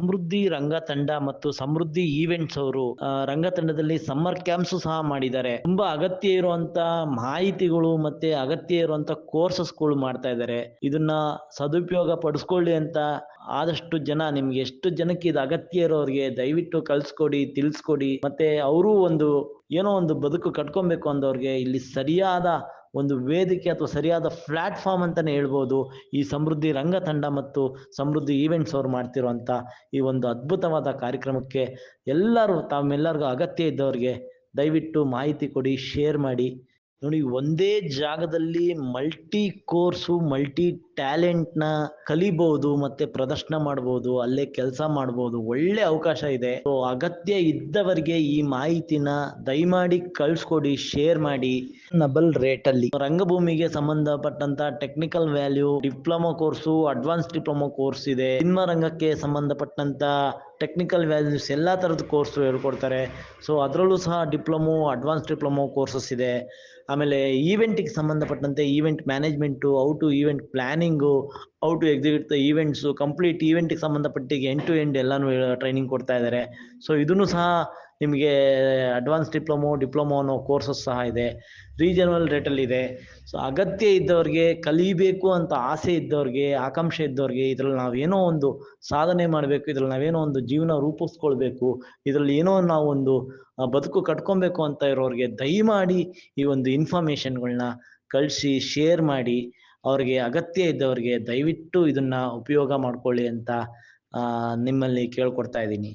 ಸಮೃದ್ಧಿ ರಂಗ ತಂಡ ಮತ್ತು ಸಮೃದ್ಧಿ ಈವೆಂಟ್ಸ್ ಅವರು ರಂಗ ತಂಡದಲ್ಲಿ ಸಮ್ಮರ್ ಕ್ಯಾಂಪ್ಸ್ ಸಹ ಮಾಡಿದ್ದಾರೆ. ತುಂಬಾ ಅಗತ್ಯ ಇರುವಂತ ಮಾಹಿತಿಗಳು ಮತ್ತೆ ಅಗತ್ಯ ಇರುವಂತ ಕೋರ್ಸಸ್ಗಳು ಮಾಡ್ತಾ ಇದ್ದಾರೆ. ಇದನ್ನ ಸದುಪಯೋಗ ಪಡಿಸ್ಕೊಳ್ಳಿ ಅಂತ ಆದಷ್ಟು ಜನ, ನಿಮ್ಗೆ ಎಷ್ಟು ಜನಕ್ಕೆ ಇದು ಅಗತ್ಯ ಇರೋರಿಗೆ ದಯವಿಟ್ಟು ಕಳ್ಸ್ಕೊಡಿ, ತಿಳಿಸ್ಕೊಡಿ. ಮತ್ತೆ ಅವರು ಒಂದು ಏನೋ ಒಂದು ಬದುಕು ಕಟ್ಕೊಬೇಕು ಅಂದವ್ರಿಗೆ ಇಲ್ಲಿ ಸರಿಯಾದ ಒಂದು ವೇದಿಕೆ ಅಥವಾ ಸರಿಯಾದ ಪ್ಲಾಟ್ಫಾರ್ಮ್ ಅಂತಲೇ ಹೇಳ್ಬೋದು ಈ ಸಮೃದ್ಧಿ ರಂಗ ತಂಡ ಮತ್ತು ಸಮೃದ್ಧಿ ಈವೆಂಟ್ಸ್ ಅವ್ರು ಮಾಡ್ತಿರುವಂಥ ಈ ಒಂದು ಅದ್ಭುತವಾದ ಕಾರ್ಯಕ್ರಮಕ್ಕೆ ಎಲ್ಲರೂ ತಮ್ಮೆಲ್ಲರಿಗೂ ಅಗತ್ಯ ಇದ್ದವ್ರಿಗೆ ದಯವಿಟ್ಟು ಮಾಹಿತಿ ಕೊಡಿ ಶೇರ್ ಮಾಡಿ. ನೋಡಿ, ಒಂದೇ ಜಾಗದಲ್ಲಿ ಮಲ್ಟಿ ಕೋರ್ಸು ಮಲ್ಟಿ ಟ್ಯಾಲೆಂಟ್ನ ಕಲಿಬಹುದು ಮತ್ತೆ ಪ್ರದರ್ಶನ ಮಾಡಬಹುದು ಅಲ್ಲೇ ಕೆಲಸ ಮಾಡಬಹುದು ಒಳ್ಳೆ ಅವಕಾಶ ಇದೆ. ಸೊ ಅಗತ್ಯ ಇದ್ದವರಿಗೆ ಈ ಮಾಹಿತಿನ ದಯಮಾಡಿ ಕಳ್ಸ್ಕೊಡಿ ಶೇರ್ ಮಾಡಿ. ನಬಲ್ ರೇಟ್ ಅಲ್ಲಿ. ರಂಗಭೂಮಿಗೆ ಸಂಬಂಧಪಟ್ಟಂತ technical value diploma course advance diploma course ಇದೆ. ಸಿನಿಮಾ ರಂಗಕ್ಕೆ ಸಂಬಂಧಪಟ್ಟಂತ ಟೆಕ್ನಿಕಲ್ ವ್ಯಾಲ್ಯೂಸ್ ಎಲ್ಲ ಥರದ ಕೋರ್ಸು ಹೇಳ್ಕೊಡ್ತಾರೆ. ಸೊ ಅದರಲ್ಲೂ ಸಹ ಡಿಪ್ಲೊಮೊ ಅಡ್ವಾನ್ಸ್ ಡಿಪ್ಲೊಮೊ ಕೋರ್ಸಸ್ ಇದೆ. ಆಮೇಲೆ ಈವೆಂಟಿಗೆ ಸಂಬಂಧಪಟ್ಟಂತೆ event management how to event planning how to execute the events complete ಈವೆಂಟಿಗೆ ಸಂಬಂಧಪಟ್ಟಿಗೆ ಎಂಡ್ ಟು ಎಂಡ್ ಎಲ್ಲಾನು ಟ್ರೈನಿಂಗ್ ಕೊಡ್ತಾ ಇದ್ದಾರೆ ಸೊ ಇದನ್ನು ಸಹ ನಿಮಗೆ ಅಡ್ವಾನ್ಸ್ ಡಿಪ್ಲೊಮೊ ಡಿಪ್ಲೊಮೋ ಅನ್ನೋ ಕೋರ್ಸಸ್ ಸಹ ಇದೆ. ರೀಜನಲ್ ರೇಟಲ್ಲಿ ಇದೆ. ಸೊ ಅಗತ್ಯ ಇದ್ದವ್ರಿಗೆ, ಕಲಿಬೇಕು ಅಂತ ಆಸೆ ಇದ್ದವ್ರಿಗೆ, ಆಕಾಂಕ್ಷೆ ಇದ್ದವ್ರಿಗೆ ಇದರಲ್ಲಿ ನಾವೇನೋ ಒಂದು ಸಾಧನೆ ಮಾಡಬೇಕು, ಇದರಲ್ಲಿ ನಾವೇನೋ ಒಂದು ಜೀವನ ರೂಪಿಸ್ಕೊಳ್ಬೇಕು, ಇದರಲ್ಲಿ ಏನೋ ನಾವು ಒಂದು ಬದುಕು ಕಟ್ಕೊಬೇಕು ಅಂತ ಇರೋರಿಗೆ ದಯಮಾಡಿ ಈ ಒಂದು ಇನ್ಫಾರ್ಮೇಷನ್ಗಳನ್ನ ಕಳಿಸಿ ಶೇರ್ ಮಾಡಿ ಅವ್ರಿಗೆ ಅಗತ್ಯ ಇದ್ದವ್ರಿಗೆ ದಯವಿಟ್ಟು ಇದನ್ನ ಉಪಯೋಗ ಮಾಡ್ಕೊಳ್ಳಿ ಅಂತ ನಿಮ್ಮಲ್ಲಿ ಕೇಳ್ಕೊಡ್ತಾ ಇದ್ದೀನಿ.